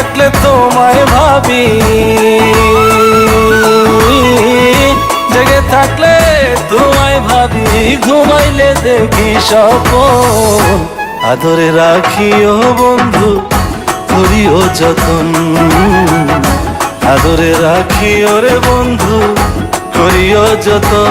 থাকলে তোমায় ভাবি। জেগে থাকলে তোমায় ভাবি, ঘুমাইলে দেখি স্বপন। আদরে রাখিও বন্ধু, করিও যতন। আদরে রাখিও রে বন্ধু, করিও যতন।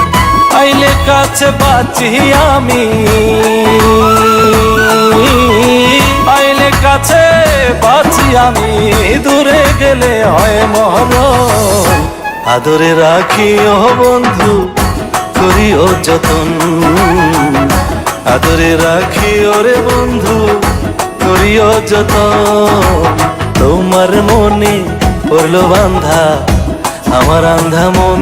আইলে কাছে বাঁচি আমি। আইলে কাছে বাঁচি আমি। দূরে গেলে হয় মরণ আদরে রাখিও বন্ধু, করিও যতন। আদরে রাখিও রে বন্ধু, করিও যতন। তোমার মনে পড়ল বান্ধা আমার আন্ধা মন।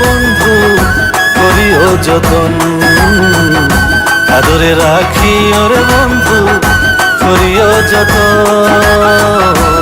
বন্ধু করিও যতন। আদরে রাখিও রে বন্ধু করিও যতন।